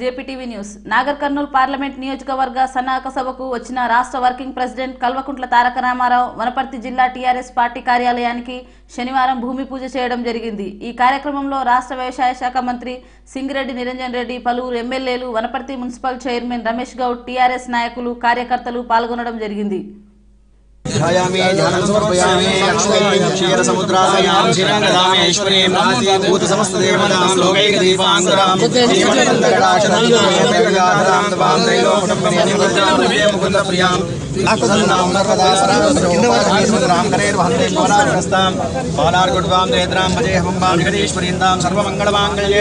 JPTV news. Nagar Kurnool parliament నియోజకవర్గ సన్నాహక సభకు వచ్చిన రాష్ట్ర వర్కింగ్ ప్రెసిడెంట్ కల్వకుంట్ల తారక రామారావు వనపర్తి జిల్లా టీఆర్ఎస్ పార్టీ కార్యాలయానికి శనివారం భూమి పూజ చేయడం జరిగింది. ఈ కార్యక్రమంలో రాష్ట్ర వ్యవసాయ శాఖ మంత్రి సింగిరెడ్డి నిరంజన్ రెడ్డి పలువురు ఎమ్మెల్యేలు Wanaparthy municipal chairman Ramesh Goud TRS నాయకులు కార్యకర్తలు పాల్గొనడం జరిగింది. ध्यायामि ध्यानं समर्पयामि अक्षयं क्षीरसमुद्रासयां शिरं ददामि।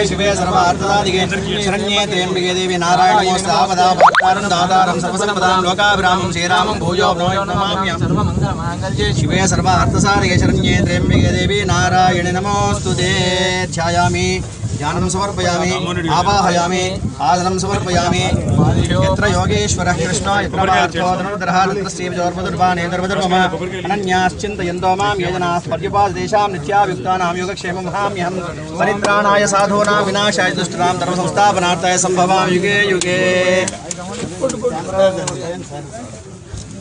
शिवे सर्वार्थदादिगे देवी नारायणमोस्तापदा भक्तारं, दातारं सर्वसम्पदां लोकाभिरामं, श्रीरामं, भूयो नमाम्यहम् सर्वमङ्गलमाङ्गल्ये शिवे सर्वार्थसारगे शरण्ये त्र्यम्बिके देवी नारायणि नमोऽस्तु ते। ध्यायामि यत्र योगेश्वरः योगक्षेमं परित्राणाय साधूनां विनाशाय दुष्टानां धर्मसंस्थापनार्थाय युगे युगे।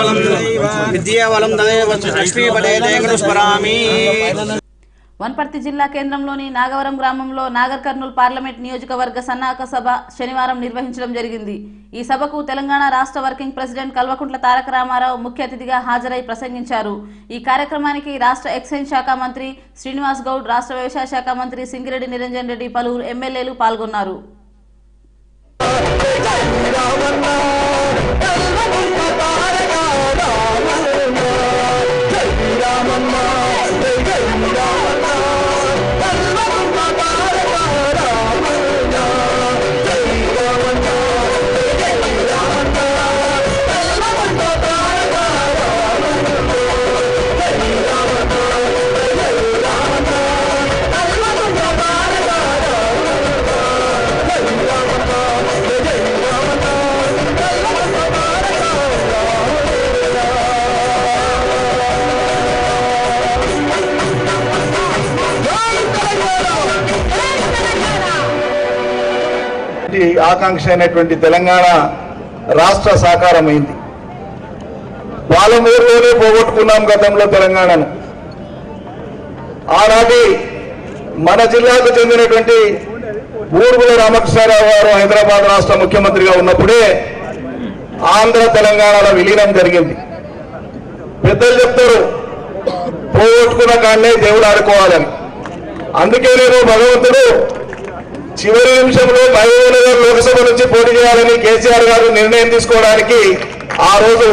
వన్పర్తి వనపర్తి జిల్లా కేంద్రంలోని నాగవరం గ్రామంలో నాగర్ కర్నూలు పార్లమెంట్ నియోజకవర్గ సన్నాహక సభ శనివారం నిర్వహించడం జరిగింది. ఈ సభకు తెలంగాణ రాష్ట్ర వర్కింగ్ ప్రెసిడెంట్ కల్వకుంట్ల తారక రామారావు ముఖ్య అతిథిగా హాజరై ప్రసంగించారు. ఈ కార్యక్రమానికి రాష్ట్ర ఎక్సైజ్ శాఖ మంత్రి శ్రీనివాస్ గౌడ్ రాష్ట్ర వ్యవసాయ శాఖ మంత్రి సింగిరెడ్డి నిరంజన్ రెడ్డి పలువురు ఎమ్మెల్యేలు పాల్గొన్నారు. ఈ ఆకాంక్ష అయినటువంటి తెలంగాణ రాష్ట్ర సాకారమైంది. పాలమూరులోనే పోగొట్టుకున్నాం గతంలో తెలంగాణను. ఆనాటి మన జిల్లాకు చెందినటువంటి ఊరుగుల రామకృష్ణారావు గారు హైదరాబాద్ రాష్ట్ర ముఖ్యమంత్రిగా ఉన్నప్పుడే ఆంధ్ర తెలంగాణలో విలీనం జరిగింది. పెద్దలు చెప్తారు పోగొట్టుకున్న కాడనే దేవుడు ఆడుకోవాలని. అందుకే నేను భగవంతుడు చివరి నిమిషంలో మహబూబ్నగర్ లోక్సభ నుంచి పోటీ చేయాలని కేసీఆర్ గారు నిర్ణయం తీసుకోవడానికి ఆ రోజు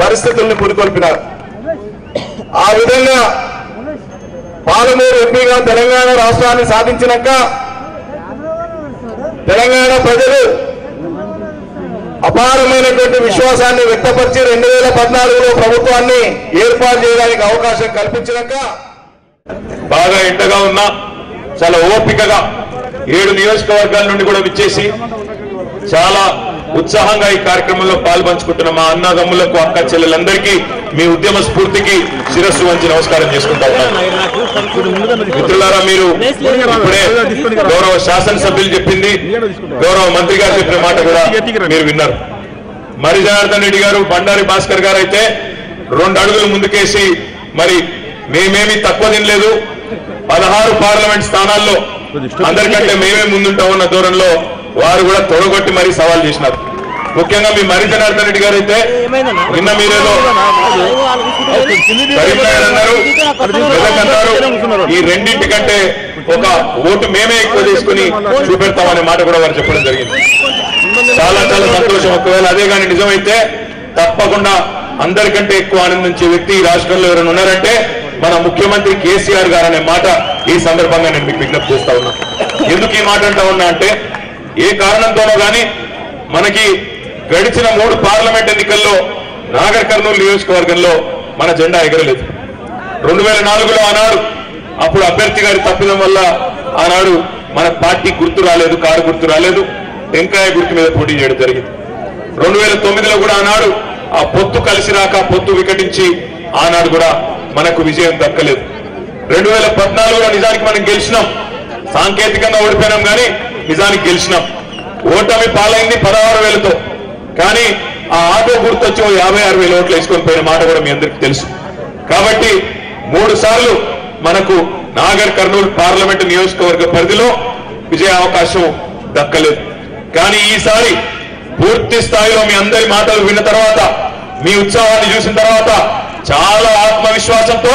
పరిస్థితుల్ని పురికొల్పినారు. ఆ విధంగా పాలమూరు ఎంపీగా తెలంగాణ రాష్ట్రాన్ని సాధించినాక తెలంగాణ ప్రజలు అపారమైనటువంటి విశ్వాసాన్ని వ్యక్తపరిచి రెండు వేల పద్నాలుగులో ప్రభుత్వాన్ని ఏర్పాటు చేయడానికి అవకాశం కల్పించినాక బాగా ఎండగా ఉన్నా చాలా ఓపికగా ఏడు నియోజకవర్గాల నుండి కూడా విచ్చేసి చాలా ఉత్సాహంగా ఈ కార్యక్రమంలో పాల్పంచుకుంటున్న మా అన్నదమ్ములకు అక్క చెల్లెలందరికీ మీ ఉద్యమ స్ఫూర్తికి శిరస్సు వంచి నమస్కారం చేసుకుంటా ఉన్నాను మిత్రులారా మీరు ఇప్పుడే గౌరవ శాసనసభ్యులు చెప్పింది గౌరవ మంత్రి గారు చెప్పిన మాట కూడా మీరు విన్నారు. మరి జనార్దన్ రెడ్డి గారు బండారి భాస్కర్ గారు అయితే రెండు అడుగులు ముందుకేసి మరి మేమేమి తక్కువ తినలేదు. పదహారు పార్లమెంట్ స్థానాల్లో అందరికంటే మేమే ముందుంటామన్న దూరంలో వారు కూడా తొడగొట్టి మరీ సవాల్ చేసినారు ముఖ్యంగా మీ మరి జనార్దన్ రెడ్డి గారు అయితే నిన్న మీరేదో అన్నారు ఈ రెండింటి కంటే ఒక ఓటు మేమే ఎక్కువ తీసుకుని చూపెడతామనే మాట కూడా వారు చెప్పడం జరిగింది చాలా చాలా సంతోషం ఒకవేళ అదే కానీ నిజమైతే తప్పకుండా అందరికంటే ఎక్కువ ఆనందించే వ్యక్తి ఈ రాష్ట్రంలో ఎవరైనా ఉన్నారంటే మన ముఖ్యమంత్రి కేసీఆర్ గారు అనే మాట ఈ సందర్భంగా నేను మీకు విజ్ఞప్తి చేస్తా ఉన్నా. ఎందుకు ఈ మాట అంటా ఉన్నా అంటే ఏ కారణంతోనో కానీ మనకి గడిచిన మూడు పార్లమెంట్ ఎన్నికల్లో నాగర్ కర్నూలు నియోజకవర్గంలో మన జెండా ఎగరలేదు. రెండు వేల నాలుగులో ఆనాడు అప్పుడు అభ్యర్థి గారి తప్పిదం వల్ల ఆనాడు మన పార్టీ గుర్తు రాలేదు కారు గుర్తు రాలేదు టెంకాయ గుర్తు మీద పోటీ చేయడం జరిగింది. రెండు వేల తొమ్మిదిలో కూడా ఆనాడు ఆ పొత్తు కలిసి రాక పొత్తు వికటించి ఆనాడు కూడా మనకు విజయం దక్కలేదు. రెండు వేల పద్నాలుగులో నిజానికి మనం గెలిచినాం. సాంకేతికంగా ఓడిపోయినాం కానీ నిజానికి గెలిచినాం. ఓటమి పాలైంది పదహారు వేలతో. కానీ ఆ ఆటో గుర్తొచ్చి యాభై ఆరు వేల ఓట్లు వేసుకొని పోయిన మాట కూడా మీ అందరికీ తెలుసు. కాబట్టి మూడు సార్లు మనకు నాగర్ కర్నూలు పార్లమెంటు నియోజకవర్గ పరిధిలో విజయ అవకాశం దక్కలేదు. కానీ ఈసారి పూర్తి స్థాయిలో మీ అందరి మాటలు విన్న తర్వాత మీ ఉత్సాహాన్ని చూసిన తర్వాత చాలా ఆత్మవిశ్వాసంతో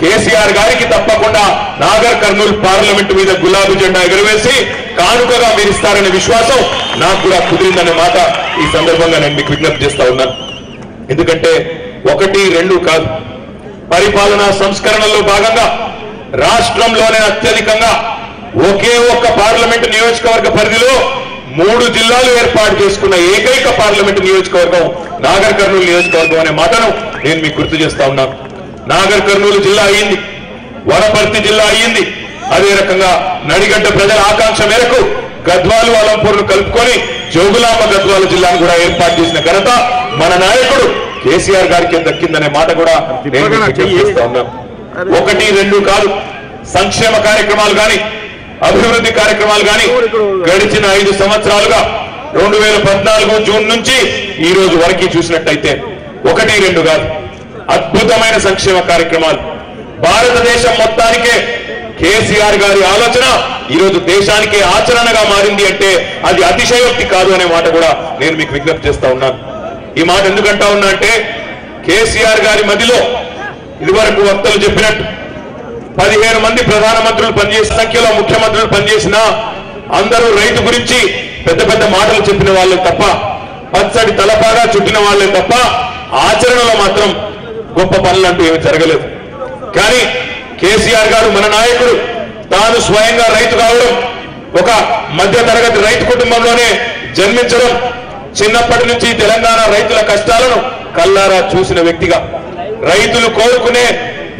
కేసీఆర్ గారికి తప్పకుండా నాగర్ కర్నూలు పార్లమెంటు మీద గులాబీ జెండా ఎగురవేసి కానుకగా మీరు ఇస్తారనే విశ్వాసం నాకు కూడా కుదిరిందనే మాట ఈ సందర్భంగా నేను మీకు విజ్ఞప్తి చేస్తా ఉన్నాను ఎందుకంటే ఒకటి రెండు కాదు. పరిపాలనా సంస్కరణలో భాగంగా రాష్ట్రంలోనే అత్యధికంగా ఒకే ఒక్క పార్లమెంటు నియోజకవర్గ పరిధిలో మూడు జిల్లాలు ఏర్పాటు చేసుకున్న ఏకైక పార్లమెంటు నియోజకవర్గం నాగర్ కర్నూలు నియోజకవర్గం అనే మాటను నేను మీకు గుర్తు చేస్తా ఉన్నాను నాగర్ కర్నూలు జిల్లా అయ్యింది వనపర్తి జిల్లా అయ్యింది అదే రకంగా నడిగడ్డ ప్రజల ఆకాంక్ష మేరకు గద్వాలు అలంపూర్ను కలుపుకొని జోగులాంబ గద్వాల జిల్లాను కూడా ఏర్పాటు చేసిన ఘనత మన నాయకుడు కేసీఆర్ గారికి దక్కిందనే మాట కూడా నేను ఒకటి రెండు కాదు. సంక్షేమ కార్యక్రమాలు కానీ అభివృద్ధి కార్యక్రమాలు కానీ గడిచిన ఐదు సంవత్సరాలుగా రెండు వేల పద్నాలుగు జూన్ నుంచి ఈ రోజు వరకు చూసినట్టయితే ఒకటి రెండు కాదు. అద్భుతమైన సంక్షేమ కార్యక్రమాలు. భారతదేశం మొత్తానికే కేసీఆర్ గారి ఆలోచన ఈరోజు దేశానికే ఆచరణగా మారింది అంటే అది అతిశయోక్తి కాదు అనే మాట కూడా నేను మీకు విజ్ఞప్తి చేస్తా ఉన్నాను. ఈ మాట ఎందుకంటా ఉన్నా అంటే కేసీఆర్ గారి మదిలో ఇదివరకు వక్తలు చెప్పినట్టు పదిహేను మంది ప్రధానమంత్రులు పనిచేసిన సంఖ్యలో ముఖ్యమంత్రులు పనిచేసిన అందరూ రైతు గురించి పెద్ద పెద్ద మాటలు చెప్పిన వాళ్ళే తప్ప పచ్చడి తలపాగా చుట్టిన వాళ్ళే తప్ప ఆచరణలో మాత్రం గొప్ప పనులు అంటూ ఏమి జరగలేదు. కానీ కేసీఆర్ గారు మన నాయకుడు తాను స్వయంగా రైతు కావడం ఒక మధ్య తరగతి రైతు కుటుంబంలోనే జన్మించడం చిన్నప్పటి నుంచి తెలంగాణ రైతుల కష్టాలను కల్లారా చూసిన వ్యక్తిగా రైతులు కోరుకునే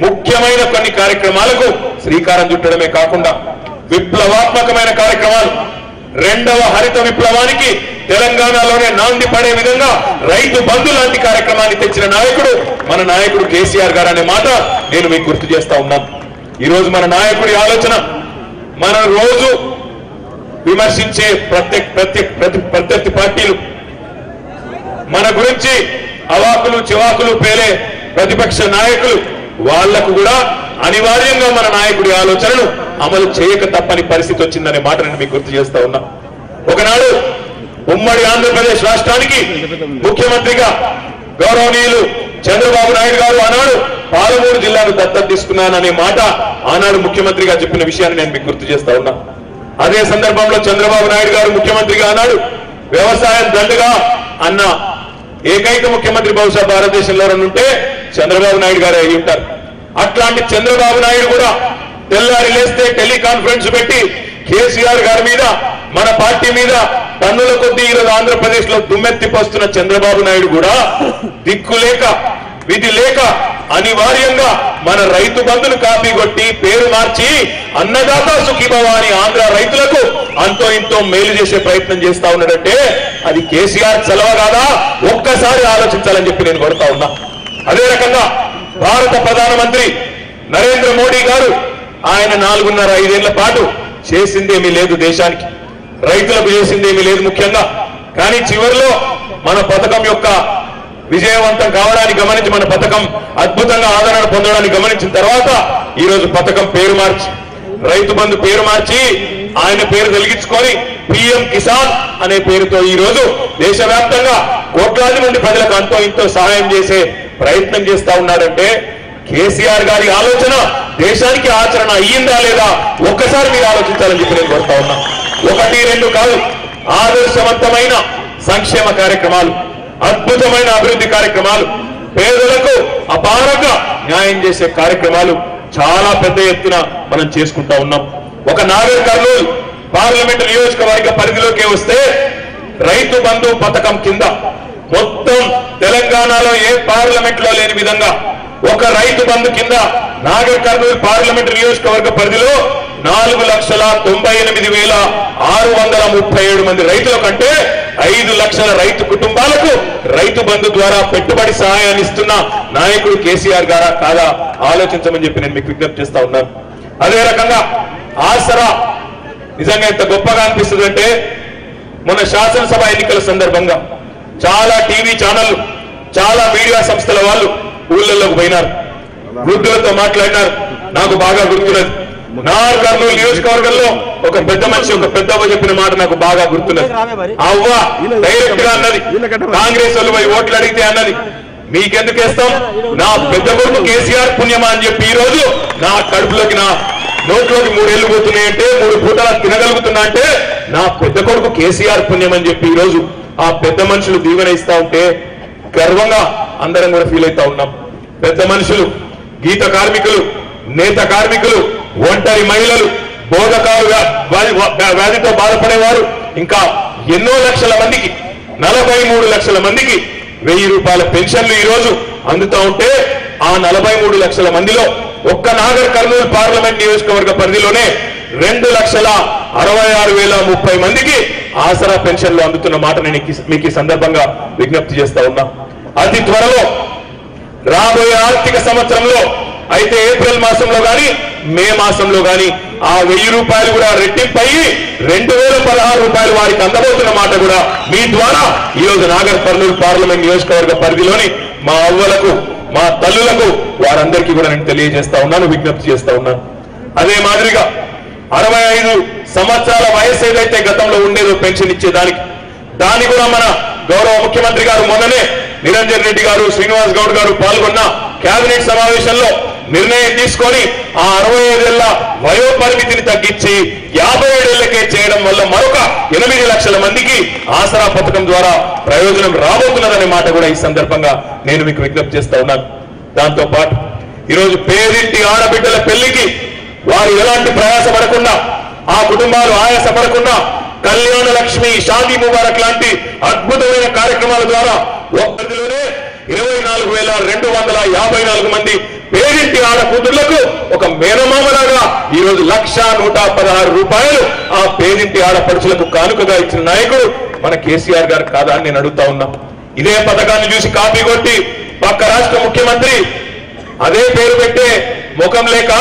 ముఖ్యమైన కొన్ని కార్యక్రమాలకు శ్రీకారం చుట్టడమే కాకుండా విప్లవాత్మకమైన కార్యక్రమాలు రెండవ హరిత విప్లవానికి తెలంగాణలోనే నాంది పడే విధంగా రైతు బంధు లాంటి కార్యక్రమాన్ని తెచ్చిన నాయకుడు మన నాయకుడు కేసీఆర్ గారు అనే మాట నేను మీకు గుర్తు చేస్తా ఉన్నాను. ఈ రోజు మన నాయకుడి ఆలోచన మన రోజు విమర్శించే ప్రత్యేక ప్రత్యేక ప్రతి ప్రత్యర్థి పార్టీలు. మన గురించి అవాకులు చివాకులు పేలే ప్రతిపక్ష నాయకులు వాళ్ళకు కూడా అనివార్యంగా మన నాయకుడి ఆలోచనను అమలు చేయక తప్పని పరిస్థితి వచ్చిందనే మాట నేను మీకు గుర్తు చేస్తా ఉన్నా. ఒకనాడు ఉమ్మడి ఆంధ్రప్రదేశ్ రాష్ట్రానికి ముఖ్యమంత్రిగా గౌరవనీయులు చంద్రబాబు నాయుడు గారు ఆనాడు పాలమూరు జిల్లాను దత్తత తీసుకున్నాననే మాట ఆనాడు ముఖ్యమంత్రిగా చెప్పిన విషయాన్ని నేను మీకు గుర్తు చేస్తా ఉన్నా. అదే సందర్భంలో చంద్రబాబు నాయుడు గారు ముఖ్యమంత్రిగా ఆనాడు వ్యవసాయం దండగా అన్న ఏకైక ముఖ్యమంత్రి బహుశా భారతదేశంలో ఉంటే చంద్రబాబు నాయుడు గారే అయి ఉంటారు. అట్లాంటి చంద్రబాబు నాయుడు కూడా తెల్లారి లేస్తే టెలికాన్ఫరెన్స్ పెట్టి కేసీఆర్ గారి మీద మన పార్టీ మీద టన్నుల కొద్దీ ఈరోజు ఆంధ్రప్రదేశ్లో దుమ్మెత్తిపోస్తున్న చంద్రబాబు నాయుడు కూడా దిక్కు లేక విధి లేక అనివార్యంగా మన రైతు బంధును కాపీ కొట్టి పేరు మార్చి అన్నదాత సుఖీభవ అని ఆంధ్ర రైతులకు అంతో ఇంతో మేలు చేసే ప్రయత్నం చేస్తా ఉన్నాడంటే అది కేసీఆర్ చలవ కాదా? ఒక్కసారి ఆలోచించాలని చెప్పి నేను కొడతా ఉన్నా. అదే రకంగా భారత ప్రధానమంత్రి నరేంద్ర మోడీ గారు ఆయన నాలుగున్నర ఐదేళ్ళ పాటు చేసిందేమీ లేదు దేశానికి. రైతులకు చేసిందేమీ లేదు ముఖ్యంగా. కానీ చివరిలో మన పథకం యొక్క విజయవంతం కావడానికి గమనించి మన పథకం అద్భుతంగా ఆదరణ పొందడానికి గమనించిన తర్వాత ఈ రోజు పథకం పేరు మార్చి రైతు బంధు పేరు మార్చి ఆయన పేరు వెలిగించుకొని పిఎం కిసాన్ అనే పేరుతో ఈ రోజు దేశవ్యాప్తంగా కోట్లాది మంది ప్రజలకు అంతో ఇంతో సహాయం చేసే ప్రయత్నం చేస్తా ఉన్నాడంటే కేసీఆర్ గారి ఆలోచన దేశానికి ఆచరణ అయ్యిందా లేదా ఒక్కసారి మీరు ఆలోచించాలని చెప్పి నేను కోరుతా ఉన్నా. ఒకటి రెండు కాదు ఆదర్శవంతమైన సంక్షేమ కార్యక్రమాలు అద్భుతమైన అభివృద్ధి కార్యక్రమాలు పేదలకు అపారంగా న్యాయం చేసే కార్యక్రమాలు చాలా పెద్ద ఎత్తున మనం చేసుకుంటా ఉన్నాం. ఒక నాగర్ కర్నూలు పార్లమెంట్ నియోజకవర్గ పరిధిలోకి వస్తే రైతు బంధు పథకం కింద మొత్తం తెలంగాణలో ఏ పార్లమెంట్లో లేని విధంగా ఒక రైతు బంధు కింద నాగర్ కర్నూలు పార్లమెంట్ నియోజకవర్గ పరిధిలో నాలుగు లక్షల తొంభై ఎనిమిది వేల ఆరు వందల ముప్పై ఏడు మంది రైతుల కంటే ఐదు లక్షల రైతు కుటుంబాలకు రైతు బంధు ద్వారా పెట్టుబడి సహాయాన్ని ఇస్తున్న నాయకుడు కేసీఆర్ గారా కాదా? ఆలోచించమని చెప్పి నేను మీకు విజ్ఞప్తి చేస్తా ఉన్నాను అదే రకంగా ఆసరా నిజంగా ఎంత గొప్పగా అనిపిస్తుంది అంటే మొన్న శాసనసభ ఎన్నికల సందర్భంగా చాలా టీవీ ఛానళ్ళు చాలా మీడియా సంస్థల వాళ్ళు ఊళ్ళల్లోకి పోయినారు. వృద్ధులతో మాట్లాడినారు. నాకు బాగా గుర్తున్నది. నా కర్నూలు నియోజకవర్గంలో ఒక పెద్ద మనిషి ఒక పెద్దవ్వ చెప్పిన మాట నాకు బాగా గుర్తున్నది. అవ్వ డైరెక్ట్గా అన్నది. కాంగ్రెస్ వాళ్ళు పోయి ఓట్లు అడిగితే అన్నది. మీకెందుకు వేస్తాం? నా పెద్ద కొడుకు కేసీఆర్ పుణ్యమా అని చెప్పి ఈ రోజు నా కడుపులోకి నా నోట్లోకి మూడేళ్ళు పోతున్నాయంటే మూడు పూటల తినగలుగుతున్నా అంటే నా పెద్ద కొడుకు కేసీఆర్ పుణ్యం అని చెప్పి ఈ రోజు ఆ పెద్ద మనుషులు దీవెన ఇస్తా ఉంటే గర్వంగా అందరం కూడా ఫీల్ అవుతా ఉన్నాం. పెద్ద మనుషులు గీత కార్మికులు నేత కార్మికులు ఒంటరి మహిళలు బోధకాలు వ్యాధితో బాధపడేవారు ఇంకా ఎన్నో లక్షల మందికి నలభై మూడు లక్షల మందికి వెయ్యి రూపాయల పెన్షన్లు ఈ రోజు అందుతా ఉంటే ఆ నలభై మూడు లక్షల మందిలో ఒక్క నాగర్ కర్నూలు పార్లమెంట్ నియోజకవర్గ పరిధిలోనే రెండు లక్షల అరవై ఆరు వేల ముప్పై మందికి ఆసరా పెన్షన్లు అందుతున్న మాట నేను మీకు ఈ సందర్భంగా విజ్ఞప్తి చేస్తా ఉన్నా. అతి త్వరలో రాబోయే ఆర్థిక సంవత్సరంలో అయితే ఏప్రిల్ మాసంలో గాని మే మాసంలో గాని ఆ వెయ్యి రూపాయలు కూడా రెట్టింపయ్యి రెండు వేల పదహారు రూపాయలు వారికి అందబోతున్న మాట కూడా మీ ద్వారా ఈ రోజు నాగర్ కర్నూలు పార్లమెంట్ నియోజకవర్గ పరిధిలోని మా అవ్వలకు మా తల్లులకు వారందరికీ కూడా నేను తెలియజేస్తా ఉన్నాను విజ్ఞప్తి చేస్తా ఉన్నాను. అదే మాదిరిగా అరవై ఐదు సంవత్సరాల వయసు ఏదైతే గతంలో ఉండేదో పెన్షన్ ఇచ్చేదానికి దాన్ని కూడా మన గౌరవ ముఖ్యమంత్రి గారు మొన్ననే నిరంజన్ రెడ్డి గారు శ్రీనివాస్ గౌడ్ గారు పాల్గొన్న కేబినెట్ సమావేశంలో నిర్ణయం తీసుకొని ఆ అరవై ఐదేళ్ళ వయో పరిమితిని తగ్గించి యాభై ఏడేళ్ళకే చేయడం వల్ల మరొక ఎనిమిది లక్షల మందికి ఆసరా పథకం ద్వారా ప్రయోజనం రాబోతున్నదనే మాట కూడా ఈ సందర్భంగా నేను మీకు విజ్ఞప్తి చేస్తా ఉన్నాను. దాంతో పాటు ఈరోజు పేదింటి ఆడబిడ్డల పెళ్ళికి వారు ఎలాంటి ప్రయాస పడకుండా ఆ కుటుంబాలు ఆయాస పడకుండా కళ్యాణ లక్ష్మి షాదీ ముబారక్ లాంటి అద్భుతమైన కార్యక్రమాల ద్వారా ఒక్కరిలోనే ఇరవై నాలుగు వేల రెండు వందల యాభై నాలుగు మంది పేరింటి ఆడ ఒక మేనమామలాగా ఈ రోజు లక్ష నూట పదహారు రూపాయలు ఆ పేరింటి ఆడపడుచులకు కానుకగా ఇచ్చిన నాయకుడు మన కేసీఆర్ గారు కాదా అని నేను అడుగుతా ఉన్నా. ఇదే పథకాన్ని చూసి కాపీ కొట్టి పక్క రాష్ట్ర ముఖ్యమంత్రి అదే పేరు పెట్టే ముఖం లేక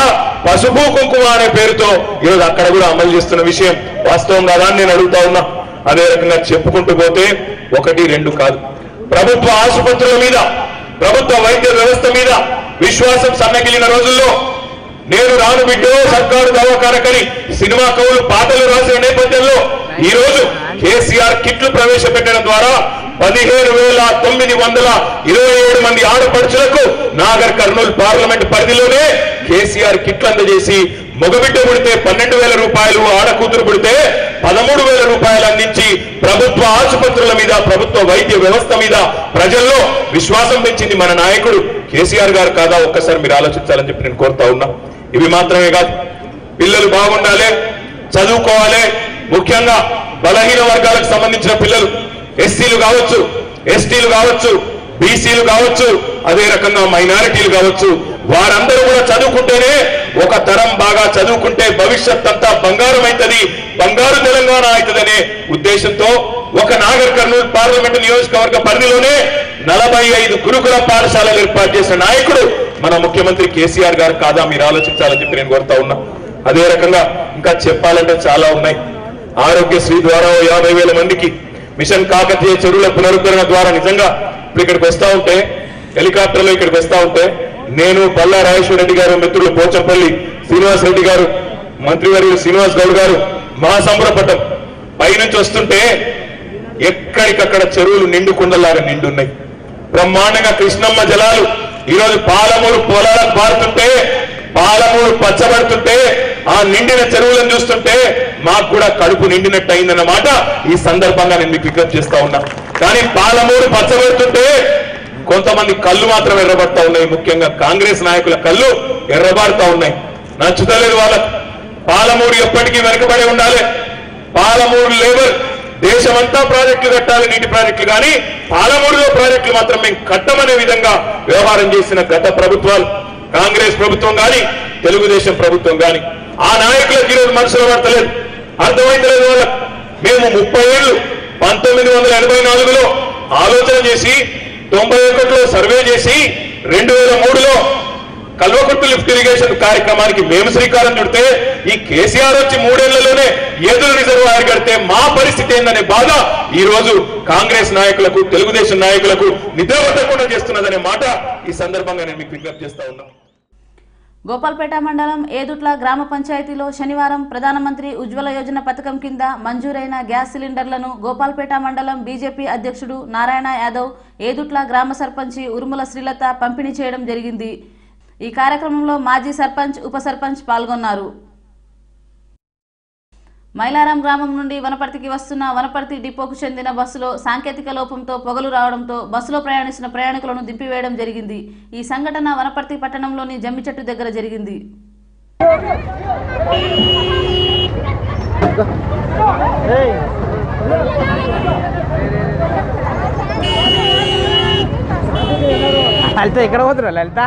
పసుపు కుంకుమ అనే పేరుతో ఈరోజు అక్కడ కూడా అమలు చేస్తున్న విషయం వాస్తవం కాదా అని నేను అడుగుతా ఉన్నా. అదే రకంగా చెప్పుకుంటూ పోతే ఒకటి రెండు కాదు. ప్రభుత్వ ఆసుపత్రుల మీద ప్రభుత్వ వైద్య వ్యవస్థ మీద విశ్వాసం సన్నగిలిన రోజుల్లో నేను రాను బిడ్డో సర్కారు దవాఖానకని సినిమా కవులు పాటలు రాసిన నేపథ్యంలో ఈ రోజు కేసీఆర్ కిట్లు ప్రవేశపెట్టడం ద్వారా పదిహేను వేల తొమ్మిది వందల ఇరవై ఏడు మంది ఆడపడుచులకు నాగర్ కర్నూలు పార్లమెంట్ పరిధిలోనే కేసీఆర్ కిట్లు అందజేసి మగబిడ్డ పుడితే పన్నెండు వేల రూపాయలు ఆడకూతురు పుడితే పదమూడు వేల రూపాయలు అందించి ప్రభుత్వ ఆసుపత్రుల మీద ప్రభుత్వ వైద్య వ్యవస్థ మీద ప్రజల్లో విశ్వాసం పెంచింది మన నాయకుడు కేసీఆర్ గారు కాదా? ఒక్కసారి మీరు ఆలోచించాలని చెప్పి నేను కోరుతా ఉన్నా. ఇవి మాత్రమే కాదు. పిల్లలు బాగుండాలి చదువుకోవాలి ముఖ్యంగా బలహీన వర్గాలకు సంబంధించిన పిల్లలు. ఎస్సీలు కావచ్చు ఎస్టీలు కావచ్చు బీసీలు కావచ్చు అదే రకంగా మైనారిటీలు కావచ్చు వారందరూ కూడా చదువుకుంటేనే ఒక తరం బాగా చదువుకుంటే భవిష్యత్ అంతా బంగారం అవుతుంది బంగారు తెలంగాణ అవుతుందనే ఉద్దేశంతో ఒక నాగర్ కర్నూలు పార్లమెంట్ నియోజకవర్గ పరిధిలోనే నలభై ఐదు గురుకుల పాఠశాలలు ఏర్పాటు చేసిన నాయకుడు మన ముఖ్యమంత్రి కేసీఆర్ గారు కాదా? మీరు ఆలోచించాలని చెప్పి నేను కోరుతా ఉన్నా. అదే రకంగా ఇంకా చెప్పాలంటే చాలా ఉన్నాయి. ఆరోగ్యశ్రీ ద్వారా యాభై వేల మందికి మిషన్ కాకతీయ చెరువుల పునరుద్ధరణ ద్వారా నిజంగా ఇప్పుడు ఇక్కడికి వస్తా ఉంటే హెలికాప్టర్లో ఇక్కడికి వస్తా ఉంటే నేను పల్లా రాజేశ్వర రెడ్డి గారు మిత్రులు పోచంపల్లి శ్రీనివాస్ రెడ్డి గారు మంత్రివర్యులు శ్రీనివాస్ గౌడ్ గారు మహాసంబరపడ్డం పైనుంచి వస్తుంటే ఎక్కడికక్కడ చెరువులు నిండు కుండలాగా నిండున్నాయి. బ్రహ్మాండంగా కృష్ణమ్మ జలాలు ఈరోజు పాలమూరు పొలాలకు పారుతుంటే పాలమూరు పచ్చబడుతుంటే ఆ నిండిన చెరువులను చూస్తుంటే మాకు కూడా కడుపు నిండినట్టు అయిందన్నమాట ఈ సందర్భంగా నేను మీకు విజ్ఞప్తి చేస్తా ఉన్నా. కానీ పాలమూరు పచ్చబడుతుంటే కొంతమంది కళ్ళు మాత్రం ఎర్రబడతా ఉన్నాయి. ముఖ్యంగా కాంగ్రెస్ నాయకుల కళ్ళు ఎర్రబారుతా ఉన్నాయి. నచ్చుతలేదు వాళ్ళకు. పాలమూరు ఎప్పటికీ వెనకబడి ఉండాలి. పాలమూరు లేబర్ దేశమంతా ప్రాజెక్టులు కట్టాలి నీటి ప్రాజెక్టులు. కానీ పాలమూరులో ప్రాజెక్టులు మాత్రం మేము కట్టమనే విధంగా వ్యవహారం చేసిన గత ప్రభుత్వాలు. కాంగ్రెస్ ప్రభుత్వం కానీ తెలుగుదేశం ప్రభుత్వం కానీ ఆ నాయకులకు ఈరోజు మనసులో పడతలేదు అర్థమైతలేదు వాళ్ళకు. మేము ముప్పై ఏళ్ళు పంతొమ్మిది వందల ఎనభై నాలుగులో ఆలోచన చేసి తొంభై ఒకటిలో సర్వే చేసి రెండు వేల మూడులో కల్వకుర్తి లిఫ్ట్ ఇరిగేషన్ కార్యక్రమానికి మేము శ్రీకారం చుడితే ఈ కేసీఆర్ వచ్చి మూడేళ్ళలోనే ఎదురు రిజర్వాయర్ కడితే మా పరిస్థితి ఏందనే బాధ ఈ రోజు కాంగ్రెస్ నాయకులకు తెలుగుదేశం నాయకులకు నిద్ర పట్టకుండా చేస్తున్నదనే మాట ఈ సందర్భంగా నేను మీకు విజ్ఞప్తి చేస్తా ఉన్నాను. గోపాల్పేట మండలం ఏదుట్ల గ్రామ పంచాయతీలో శనివారం ప్రధానమంత్రి ఉజ్వల యోజన పథకం కింద మంజూరైన గ్యాస్ సిలిండర్లను గోపాల్పేట మండలం బీజేపీ అధ్యక్షుడు నారాయణ యాదవ్ ఏదుట్ల గ్రామ సర్పంచి ఉరుముల శ్రీలత పంపిణీ చేయడం జరిగింది. ఈ కార్యక్రమంలో మాజీ సర్పంచ్ ఉప సర్పంచ్ పాల్గొన్నారు. మైలారం గ్రామం నుండి వనపర్తికి వస్తున్న వనపర్తి డిపోకు చెందిన బస్సులో సాంకేతిక లోపంతో పొగలు రావడంతో బస్సులో ప్రయాణిస్తున్న ప్రయాణికులను దింపివేయడం జరిగింది. ఈ సంఘటన వనపర్తి పట్టణంలోని జమ్మి చెట్టు దగ్గర జరిగింది. లలిత ఎక్కడ పోతున్నా లలిత?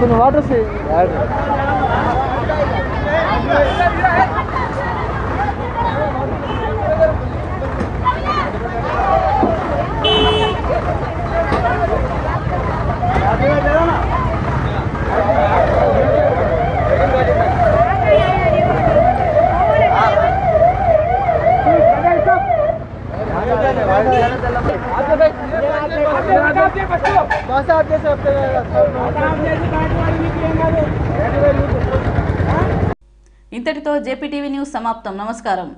కొన్ని ఇంతటితో జేపీటీవీ న్యూస్ సమాప్తం. నమస్కారం.